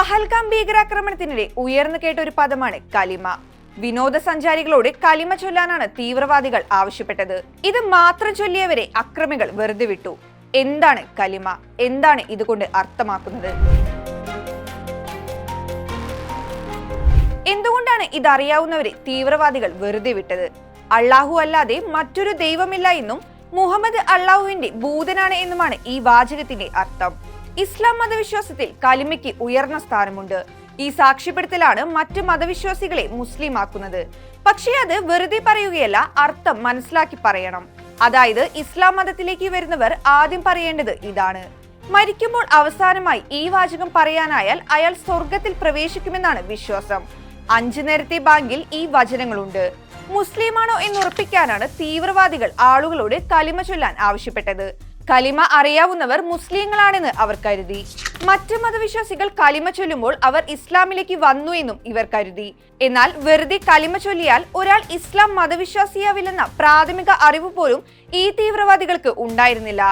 പഹൽഗാം ഭീകരാക്രമണത്തിനിടെ ഉയർന്നു കേട്ട ഒരു പദമാണ് കലിമ. വിനോദസഞ്ചാരികളോട് കലിമ ചൊല്ലാനാണ് തീവ്രവാദികൾ ആവശ്യപ്പെട്ടത്. ഇത് മാത്രം ചൊല്ലിയവരെ അക്രമികൾ വെറുതെ വിട്ടു. എന്താണ് കലിമ? എന്താണ് ഇതുകൊണ്ട് അർത്ഥമാക്കുന്നത്? എന്തുകൊണ്ടാണ് ഇതറിയാവുന്നവരെ തീവ്രവാദികൾ വെറുതെ വിട്ടത്? അള്ളാഹു അല്ലാതെ മറ്റൊരു ദൈവമില്ല എന്നും മുഹമ്മദ് അള്ളാഹുവിന്റെ ഭൂതനാണ് എന്നുമാണ് ഈ വാചകത്തിന്റെ അർത്ഥം. ഇസ്ലാം മതവിശ്വാസത്തിൽ കലിമയ്ക്ക് ഉയർന്ന സ്ഥാനമുണ്ട്. ഈ സാക്ഷ്യപ്പെടുത്തലാണ് മറ്റു മതവിശ്വാസികളെ മുസ്ലിം ആക്കുന്നത് പക്ഷേ അത് വെറുതെ പറയുകയല്ല അർത്ഥം മനസ്സിലാക്കി പറയണം. അതായത് ഇസ്ലാം മതത്തിലേക്ക് വരുന്നവർ ആദ്യം പറയേണ്ടത് ഇതാണ്. മരിക്കുമ്പോൾ അവസാനമായി ഈ വാചകം പറയാനായാൽ അയാൾ സ്വർഗത്തിൽ പ്രവേശിക്കുമെന്നാണ് വിശ്വാസം. അഞ്ചു നേരത്തെ ബാങ്കിൽ ഈ വചനങ്ങളുണ്ട്. മുസ്ലിമാണോ എന്നുറപ്പിക്കാനാണ് തീവ്രവാദികൾ ആളുകളോട് കലിമ ചൊല്ലാൻ ആവശ്യപ്പെട്ടത്. കലിമ അറിയാവുന്നവർ മുസ്ലിങ്ങളാണെന്ന് അവർ കരുതി. മറ്റു മതവിശ്വാസികൾ കലിമ ചൊല്ലുമ്പോൾ അവർ ഇസ്ലാമിലേക്ക് വന്നു എന്നും ഇവർ കരുതി. എന്നാൽ വെറുതെ കലിമ ചൊല്ലിയാൽ ഒരാൾ ഇസ്ലാം മതവിശ്വാസിയാവില്ലെന്ന പ്രാഥമിക അറിവ് പോലും ഈ തീവ്രവാദികൾക്ക് ഉണ്ടായിരുന്നില്ല.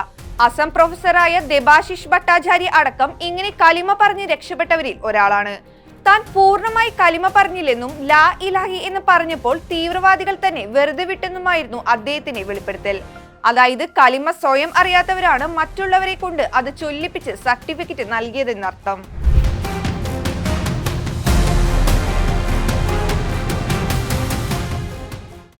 അസം പ്രൊഫസറായ ദബാശിഷ് ഭട്ടാചാര്യ അടക്കം ഇങ്ങനെ കലിമ പറഞ്ഞ് രക്ഷപ്പെട്ടവരിൽ ഒരാളാണ്. താൻ പൂർണമായി കലിമ പറഞ്ഞില്ലെന്നും ലാ ഇലാഹി എന്ന് പറഞ്ഞപ്പോൾ തീവ്രവാദികൾ തന്നെ വെറുതെ വിട്ടെന്നുമായിരുന്നു അദ്ദേഹത്തിന്റെ വെളിപ്പെടുത്തൽ. അതായത് കലിമ സ്വയം അറിയാത്തവരാണ് മറ്റുള്ളവരെ കൊണ്ട് അത് ചൊല്ലിപ്പിച്ച് സർട്ടിഫിക്കറ്റ് നൽകിയതെന്നർത്ഥം.